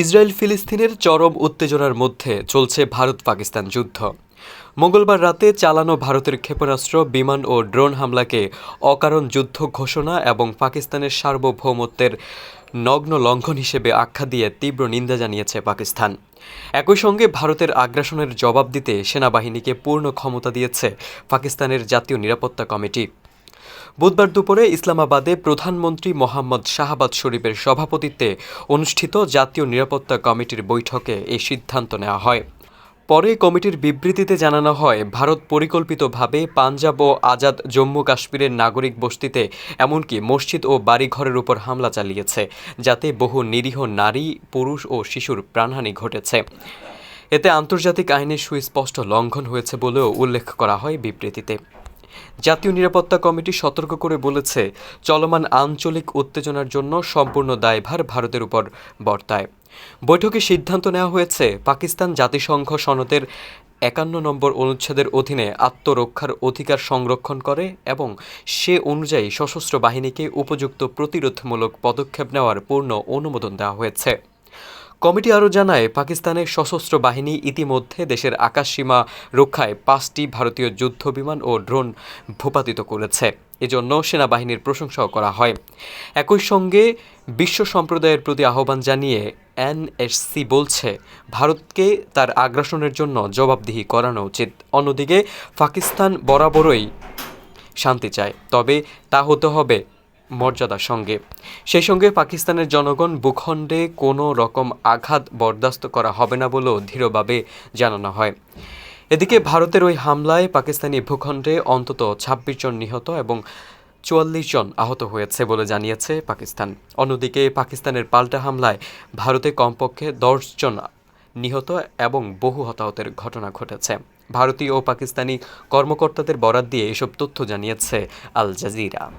Israel ফিলিস্তিনের চরম উত্তেজনার মধ্যে চলছে ভারত পাকিস্তান যুদ্ধ। মঙ্গলবার রাতে চালানো ভারতের ক্ষেপণাস্ত্র, বিমান ও ড্রোন হামলাকে অকারণ যুদ্ধ ঘোষণা এবং পাকিস্তানের সার্বভৌমত্বের নগ্ন লঙ্ঘন হিসেবে আখ্যা দিয়ে তীব্র নিন্দা জানিয়েছে পাকিস্তান। একই সঙ্গে ভারতের আগ্রাসনের জবাব দিতে সেনাবাহিনীকে পূর্ণ ক্ষমতা দিয়েছে পাকিস্তানের জাতীয় নিরাপত্তা কমিটি। বুধবার দুপুরে ইসলামাবাদে প্রধানমন্ত্রী মোহাম্মদ শাহবাজ শরীফের সভাপতিত্বে অনুষ্ঠিত জাতীয় নিরাপত্তা কমিটির বৈঠকে এই সিদ্ধান্ত নেওয়া হয়। পরে কমিটির বিবৃতিতে জানানো হয়, ভারত পরিকল্পিতভাবে পাঞ্জাব ও আজাদ জম্মু কাশ্মীরের নাগরিক বস্তিতে এমনকি মসজিদ ও বাড়িঘরের উপর হামলা চালিয়েছে, যাতে বহু নিরীহ নারী, পুরুষ ও শিশুর প্রাণহানি ঘটেছে। এতে আন্তর্জাতিক আইনের সুস্পষ্ট লঙ্ঘন হয়েছে বলেও উল্লেখ করা হয় বিবৃতিতে। জাতীয় নিরাপত্তা কমিটি সতর্ক করে বলেছে, চলমান আঞ্চলিক উত্তেজনার জন্য সম্পূর্ণ দায়ভার ভারতের উপর বর্তায়। বৈঠকে সিদ্ধান্ত নেওয়া হয়েছে, পাকিস্তান জাতিসংঘ সনদের একান্ন নম্বর অনুচ্ছেদের অধীনে আত্মরক্ষার অধিকার সংরক্ষণ করে এবং সে অনুযায়ী সশস্ত্র বাহিনীকে উপযুক্ত প্রতিরোধমূলক পদক্ষেপ নেওয়ার পূর্ণ অনুমোদন দেওয়া হয়েছে। কমিটি আরও জানায় পাকিস্তানের সশস্ত্র বাহিনী ইতিমধ্যে দেশের আকাশসীমা রক্ষায় পাঁচটি ভারতীয় যুদ্ধবিমান ও ড্রোন ভূপাতিত করেছে। এজন্য সেনাবাহিনীর প্রশংসাও করা হয়। একই সঙ্গে বিশ্ব সম্প্রদায়ের প্রতি আহ্বান জানিয়ে এনএসসি বলছে, ভারতকে তার আগ্রাসনের জন্য জবাবদিহি করানো উচিত। অন্যদিকে, পাকিস্তান বরাবরই শান্তি চায়। তবে তা হতে হবে মর্যাদার সঙ্গে। সেই সঙ্গে পাকিস্তানের জনগণ ভূখণ্ডে কোনো রকম আঘাত বরদাস্ত করা হবে না বলেও দৃঢ়ভাবে জানানো হয়। এদিকে ভারতের ওই হামলায় পাকিস্তানি ভূখণ্ডে অন্তত ছাব্বিশ জন নিহত এবং চুয়াল্লিশ জন আহত হয়েছে বলে জানিয়েছে পাকিস্তান। অন্যদিকে পাকিস্তানের পাল্টা হামলায় ভারতে কমপক্ষে দশ জন নিহত এবং বহু হতাহতের ঘটনা ঘটেছে। ভারতীয় ও পাকিস্তানি কর্মকর্তাদের বরাত দিয়ে এসব তথ্য জানিয়েছে আল জাজিরা।